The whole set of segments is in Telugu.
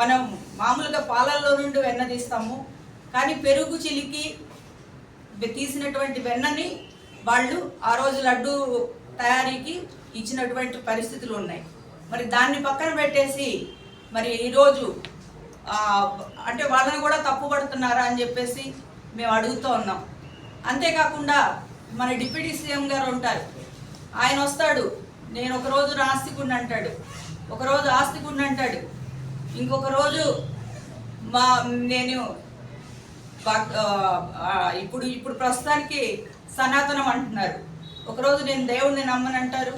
మనం మామూలుగా పాలల్లో నుండి వెన్న తీస్తాము. కానీ పెరుగు చిలికి తీసినటువంటి వెన్నని వాళ్ళు ఆ రోజు లడ్డు తయారీకి ఇచ్చినటువంటి పరిస్థితులు ఉన్నాయి. మరి దాన్ని పక్కన పెట్టేసి మరి ఈరోజు అంటే వాళ్ళని కూడా తప్పు పడుతున్నారా అని చెప్పేసి మేము అడుగుతూ ఉన్నాం. అంతేకాకుండా మన డిప్యూటీ సీఎం గారు ఉంటారు. ఆయన వస్తాడు నేను ఒక రోజు ఆస్తికుడిని అంటాడు ఒక రోజు ఆస్తికుడిని అంటాడు. ఇంకొక రోజు మా నేను ఇప్పుడు ఇప్పుడు ప్రస్తుతానికి సనాతనం అంటున్నారు. ఒకరోజు నేను దేవుడిని నమ్మని అంటారు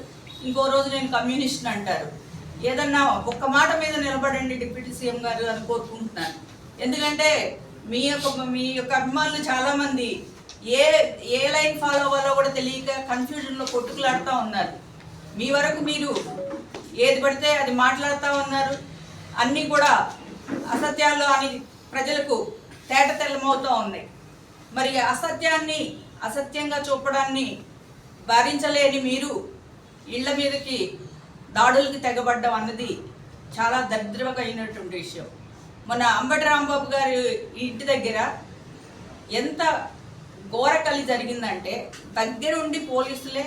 ఇంకో రోజు నేను కమ్యూనిస్ట్ అంటారు. ఏదన్నా ఒక్క మాట మీద నిలబడండి డిప్యూటీ సీఎం గారు అని కోరుకుంటున్నాను. ఎందుకంటే మీ యొక్క మీ యొక్క అభిమానులు చాలామంది ఏ ఏ లైన్ ఫాలో అవ్వాలో కూడా తెలియక కన్ఫ్యూజన్లో కొట్టుకులాడుతూ ఉన్నారు. మీ వరకు మీరు ఏది పడితే అది మాట్లాడుతూ ఉన్నారు. అన్నీ కూడా అసత్యాలు అని ప్రజలకు తేట తెల్లమవుతూ ఉన్నాయి. మరి అసత్యాన్ని అసత్యంగా చూపడాన్ని భరించలేని మీరు ఇళ్ళ మీదకి దాడులకి తెగబడ్డం అన్నది చాలా దరిద్రమైనటువంటి విషయం. మన అంబటి రాంబాబు గారి ఇంటి దగ్గర ఎంత ఘోరకలి జరిగిందంటే దగ్గరుండి పోలీసులే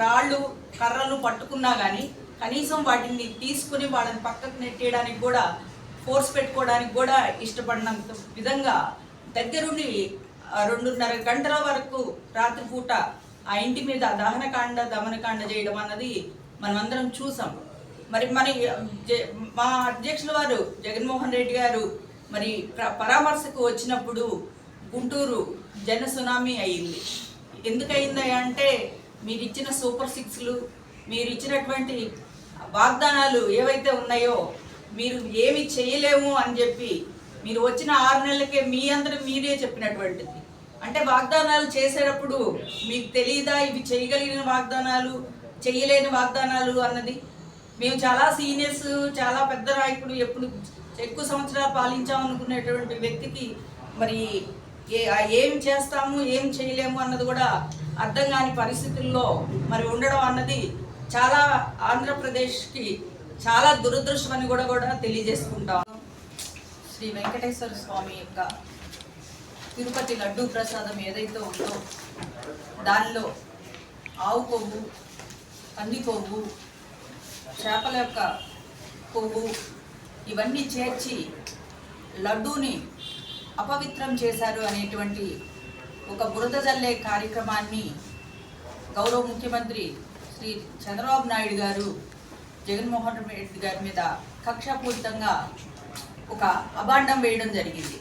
రాళ్ళు కర్రలు పట్టుకున్నా కానీ కనీసం వాటిని తీసుకుని వాళ్ళని పక్కకు నెట్టేయడానికి కూడా ఫోర్స్ పెట్టుకోవడానికి కూడా ఇష్టపడినంత విధంగా దగ్గరుండి రెండున్నర గంటల వరకు రాత్రిపూట ఆ ఇంటి మీద దహనకాండ దమనకాండ చేయడం అన్నది మనమందరం చూసాం. మరి మరి జ- మా అధ్యక్షుల వారు జగన్మోహన్ రెడ్డి గారు మరి పరామర్శకు వచ్చినప్పుడు గుంటూరు జన సునామీ అయింది. ఎందుకయిందా అంటే మీరు ఇచ్చిన సూపర్ సిక్స్లు మీరు ఇచ్చినటువంటి వాగ్దానాలు ఏవైతే ఉన్నాయో మీరు ఏమి చేయలేము అని చెప్పి మీరు వచ్చిన ఆరు నెలలకే మీ అందరూ మీరే చెప్పినటువంటిది. అంటే వాగ్దానాలు చేసేటప్పుడు మీకు తెలియదా ఇవి చేయగలిగిన వాగ్దానాలు చేయలేని వాగ్దానాలు అన్నది? మేము చాలా సీనియర్స్ చాలా పెద్ద నాయకుడు ఎప్పుడు ఎక్కువ సంవత్సరాలు పాలించామనుకునేటువంటి వ్యక్తికి మరి ఏ ఏం చేస్తాము ఏం చేయలేము అన్నది కూడా అర్థం కాని పరిస్థితుల్లో మరి ఉండడం అన్నది చాలా ఆంధ్రప్రదేశ్కి చాలా దురదృష్టం అని కూడా కూడా తెలియజేసుకుంటాం. శ్రీ వెంకటేశ్వర స్వామి యొక్క తిరుపతి లడ్డూ ప్రసాదం ఏదైతే ఉందో దానిలో ఆవు కొవ్వు పంది కొవ్వు చేపల యొక్క కొవ్వు ఇవన్నీ చేర్చి లడ్డూని అపవిత్రం చేశారు అనేటువంటి ఒక బురద జల్లే కార్యక్రమాన్ని గౌరవ ముఖ్యమంత్రి శ్రీ చంద్రబాబు నాయుడు గారు జగన్మోహన్ రెడ్డి గారి మీద కక్షాపూరితంగా ఒక అభాండం వేయడం జరిగింది.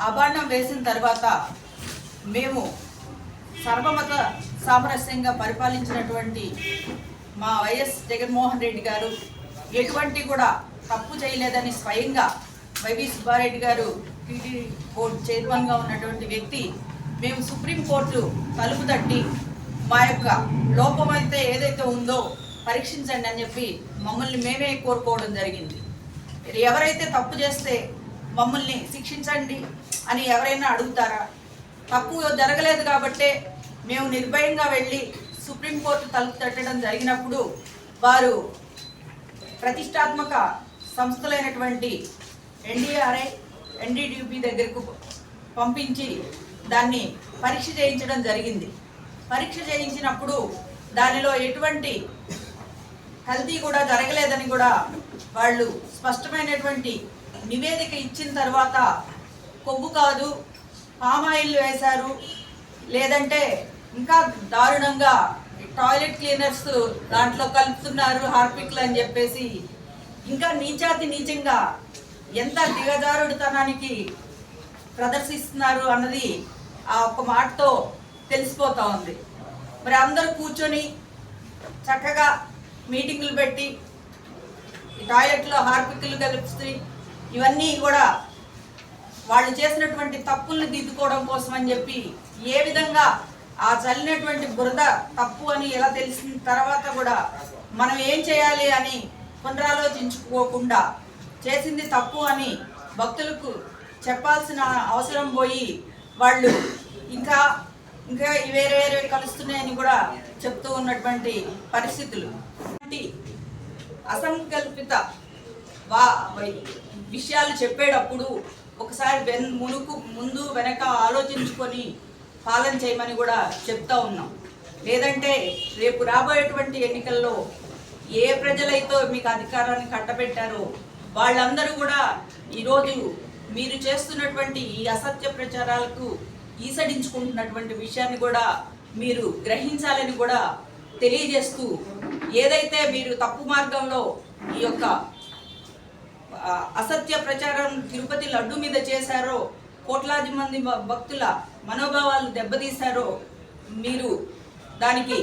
అభాండం వేసిన తర్వాత మేము సర్వమత సామరస్యంగా పరిపాలించినటువంటి మా వైఎస్ జగన్మోహన్ రెడ్డి గారు ఎటువంటి కూడా తప్పు చేయలేదని స్వయంగా వైవి సుబ్బారెడ్డి గారు టీటీ బోర్డు చైర్మన్గా ఉన్నటువంటి వ్యక్తి మేము సుప్రీంకోర్టు తలుపు తట్టి మా యొక్క లోపం అయితే ఏదైతే ఉందో పరీక్షించండి అని చెప్పి మమ్మల్ని మేమే కోరుకోవడం జరిగింది. ఎవరైతే తప్పు చేస్తే మమ్మల్ని శిక్షించండి అని ఎవరైనా అడుగుతారా? తప్పు జరగలేదు కాబట్టే మేము నిర్భయంగా వెళ్ళి సుప్రీంకోర్టు తలుపు తట్టడం జరిగినప్పుడు వారు ప్రతిష్టాత్మక సంస్థలైనటువంటి ఎన్డీఆర్ఐ ఎన్డీడీపీ దగ్గరకు పంపించి దాన్ని పరీక్ష చేయించడం జరిగింది. పరీక్ష చేయించినప్పుడు దానిలో ఎటువంటి కల్తీ కూడా జరగలేదని కూడా వాళ్ళు స్పష్టమైనటువంటి నివేదిక ఇచ్చిన తర్వాత కొవ్వు కాదు పామాయిల్ వేశారు. లేదంటే ఇంకా దారుణంగా టాయిలెట్ క్లీనర్స్ దాంట్లో కలుపుతున్నారు హార్పిక్లు అని చెప్పేసి. ఇంకా నీచాతి నీచంగా ఎంత దిగజారుడుతనానికి ప్రదర్శిస్తున్నారు అన్నది ఆ ఒక్క మాటతో తెలిసిపోతా ఉంది. మరి అందరూ కూర్చొని చక్కగా మీటింగులు పెట్టి టాయిలెట్లో హార్పిక్లు కలిపి ఇవన్నీ కూడా వాళ్ళు చేసినటువంటి తప్పుల్ని దిద్దుకోవడం కోసం అని చెప్పి ఏ విధంగా ఆ చల్లినటువంటి బురద తప్పు అని ఎలా తెలిసిన తర్వాత కూడా మనం ఏం చేయాలి అని పునరాలోచించుకోకుండా చేసింది తప్పు అని భక్తులకు చెప్పాల్సిన అవసరం పోయి వాళ్ళు ఇంకా ఇంకా వేరే వేరే కలుస్తున్నాయని కూడా చెప్తూ ఉన్నటువంటి పరిస్థితులు. అసంకల్పిత వా విషయాలు చెప్పేటప్పుడు ఒకసారి వెన్ మునుకు ముందు వెనక ఆలోచించుకొని పాలన చేయమని కూడా చెప్తా ఉన్నాం. లేదంటే రేపు రాబోయేటువంటి ఎన్నికల్లో ఏ ప్రజలైతే మీకు అధికారాన్ని కట్టబెట్టారో వాళ్ళందరూ కూడా ఈరోజు మీరు చేస్తున్నటువంటి ఈ అసత్య ప్రచారాలకు ఈసడించుకుంటున్నటువంటి విషయాన్ని కూడా మీరు గ్రహించాలని కూడా తెలియజేస్తూ ఏదైతే మీరు తప్పు మార్గంలో ఈ యొక్క అసత్య ప్రచారం తిరుపతి లడ్డు మీద చేశారో కోట్లాది మంది భక్తుల మనోభావాలు దెబ్బతీశారో మీరు దానికి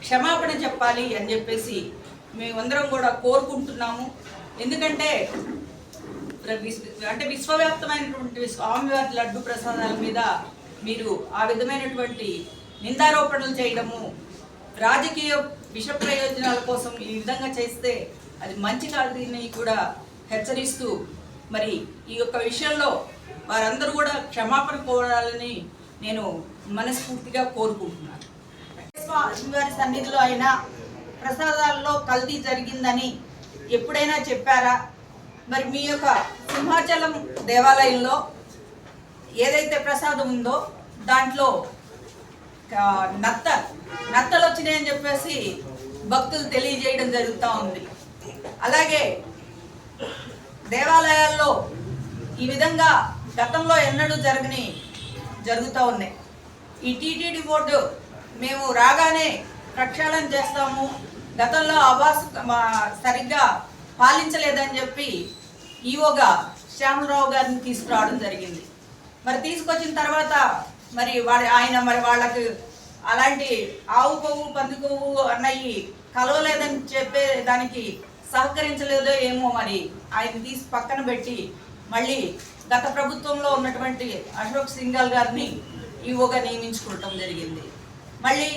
క్షమాపణ చెప్పాలి అని చెప్పేసి మేమందరం కూడా కోరుకుంటున్నాము. ఎందుకంటే అంటే విశ్వవ్యాప్తమైనటువంటి స్వామివారి లడ్డు ప్రసాదాల మీద మీరు ఆ విధమైనటువంటి నిందారోపణలు చేయడము రాజకీయ విష ప్రయోజనాల కోసం ఈ విధంగా చేస్తే అది మంచి కాదని కూడా హెచ్చరిస్తూ మరి ఈ యొక్క విషయంలో వారందరూ కూడా క్షమాపణ కోరాలని నేను మనస్ఫూర్తిగా కోరుకుంటున్నాను. స్వామివారి సన్నిధిలో అయినా ప్రసాదాల్లో కల్తీ జరిగిందని ఎప్పుడైనా చెప్పారా? మరి మీ యొక్క సింహాచలం దేవాలయంలో ఏదైతే ప్రసాదం ఉందో దాంట్లో నత్త నత్తలు వచ్చినాయని చెప్పేసి భక్తులు తెలియజేయడం జరుగుతూ ఉంది. అలాగే దేవాలయాల్లో ఈ విధంగా గతంలో ఎన్నడూ జరగని జరుగుతూ ఉన్నాయి. ఈ టీటీడీ బోర్డు మేము రాగానే ప్రక్షాళన చేస్తాము. గతంలో ఆవాస్ మా సరిగ్గా పాలించలేదని చెప్పి ఈవోగా శ్యామరావు గారిని తీసుకురావడం జరిగింది. మరి తీసుకొచ్చిన తర్వాత మరి వాడి ఆయన మరి వాళ్ళకి అలాంటి ఆవు కొవ్వు పంది కొవ్వు అన్నవి కలవలేదని చెప్పే దానికి సహకరించలేదో ఏమో మరి ఆయన తీసి పక్కన పెట్టి మళ్ళీ గత ప్రభుత్వంలో ఉన్నటువంటి అశోక్ సింఘాల్ గారిని ఈవోగా నియమించుకోవటం జరిగింది. మళ్ళీ